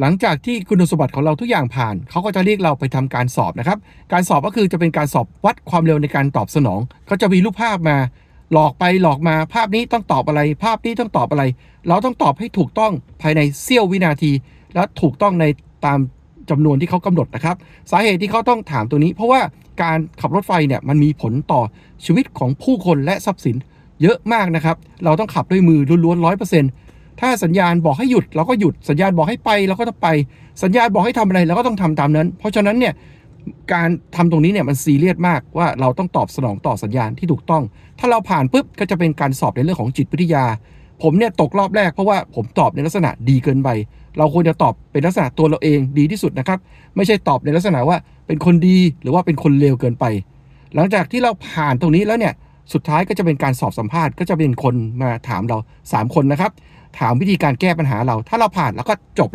หลังจากที่คุณสมบัติของเราทุกอย่างผ่าน เขาก็จะเรียกเราไปทำการสอบนะครับ การสอบก็คือจะเป็นการสอบวัดความเร็วในการตอบสนองก็จะมีรูปภาพมา หลอกไปหลอกมาภาพนี้ต้องตอบอะไร ภาพนี้ต้องตอบอะไร เราต้องตอบให้ถูกต้องภายในเสี้ยววินาที และถูกต้องในตามจำนวนที่เขากำหนดนะครับ สาเหตุที่เขาต้องถามตัวนี้ เพราะว่าการขับรถไฟเนี่ยมันมีผลต่อชีวิตของผู้คนและทรัพย์สินเยอะมากนะครับ เราต้องขับด้วยมือล้วนๆร้อยเปอร์เซ็นต์ ถ้าสัญญาณบอกให้หยุดเราก็หยุดสัญญาณบอกให้ไปเราก็ต้องไป สัญญาณบอกให้ทำอะไรเราก็ต้องทำตามนั้น เพราะฉะนั้นเนี่ยการทำตรงนี้เนี่ยมันซีเรียสมากว่าเราต้องตอบสนองต่อสัญญาณที่ถูกต้อง ถ้าเราผ่านปุ๊บก็จะเป็นการสอบในเรื่องของจิตวิทยา ผมเนี่ยตกรอบแรกเพราะว่าผมตอบในลักษณะดีเกินไปเราควรจะตอบเป็นลักษณะตัวเราเองดีที่สุดนะครับ ไม่ใช่ตอบในลักษณะว่าเป็นคนดีหรือว่าเป็นคนเลวเกินไป หลังจากที่เราผ่านตรงนี้แล้วเนี่ยสุดท้ายก็จะเป็นการสอบสัมภาษณ์ก็จะเป็นคนมาถามเรา 3 คนนะครับ ถามวิธีการแก้ปัญหาเรา ถ้าเราผ่านแล้วก็จบแล้ว